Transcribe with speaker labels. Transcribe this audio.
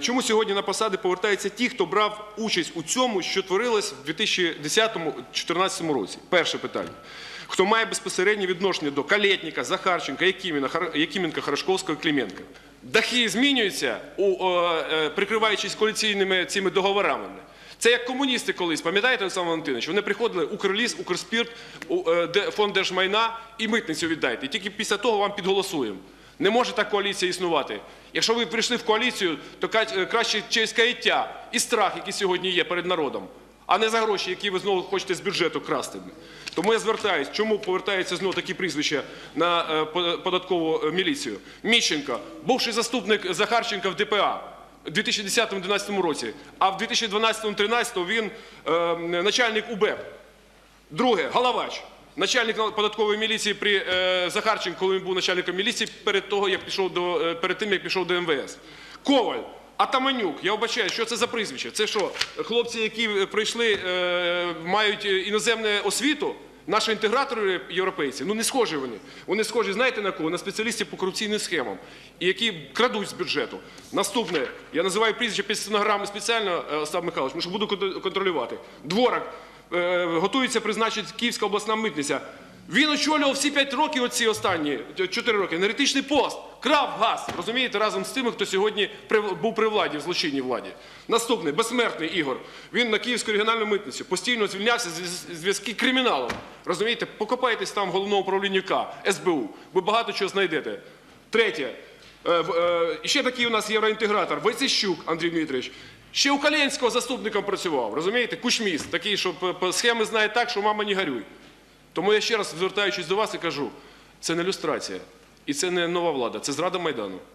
Speaker 1: чому сьогодні на посади повертаються ті, хто брав участь у цьому, що творилось в 2010-2014 році? Перше питання. Хто має безпосереднє відношення до Калєтніка, Захарченка, Якименка, Харашковського, Клименка? Дахи змінюються, е, прикриваючись коаліційними цими договорами. Це як комуністи колись, пам'ятаєте, Олександр Валентинович? Вони приходили Укрліс, Укрспірт, е, фонд держмайна і митницю віддайте. І тільки після того вам підголосуємо. Не може та коаліція існувати. Якщо ви прийшли в коаліцію, то е, краще через каяття і страх, який сьогодні є перед народом, а не за гроші, які ви знову хочете з бюджету красти. Тому я звертаюсь, чому повертаються знову такі прізвища на е, податкову е, міліцію. Міщенко, бувший заступник Захарченка в ДПА. У 2010-2012 році, а в 2012-2013 він е, начальник УБЕП. Друге, Головач, начальник податкової міліції при Захарченко, коли він був начальником міліції перед, того, як пішов до, е, перед тим, як пішов до МВС. Коваль, Атаманюк, я вбачаю, що це за прізвище? Це що, хлопці, які е, прийшли, е, мають е, іноземну освіту? Наші інтегратори європейці, ну не схожі вони. Вони схожі, знаєте на кого? На спеціалістів по корупційним схемам, які крадуть з бюджету. Наступне, я називаю прізвище під стенограми спеціально, е, Остап Михайлович, тому що буду кон- контролювати. Дворак е, готується призначити Київська обласна митниця. Він очолював всі 5 років, оці останні 4 роки, енергетичний пост, крав газ, розумієте, разом з тими, хто сьогодні був при владі, в злочинній владі. Наступний, безсмертний Ігор. Він на Київську регіональну митницю постійно звільнявся з зв'язки криміналом. Розумієте, покопайтесь там управлінні К, СБУ. Ви багато чого знайдете. Третє. Е, е, ще такий у нас євроінтегратор Войцещук Андрій Дмитрович. Ще у Калєнського заступником працював, розумієте? Кучміст, такий, що схеми знає так, що мама не горюй. Тому я ще раз звертаючись до вас і кажу, це не люстрація. І це не нова влада, це зрада Майдану.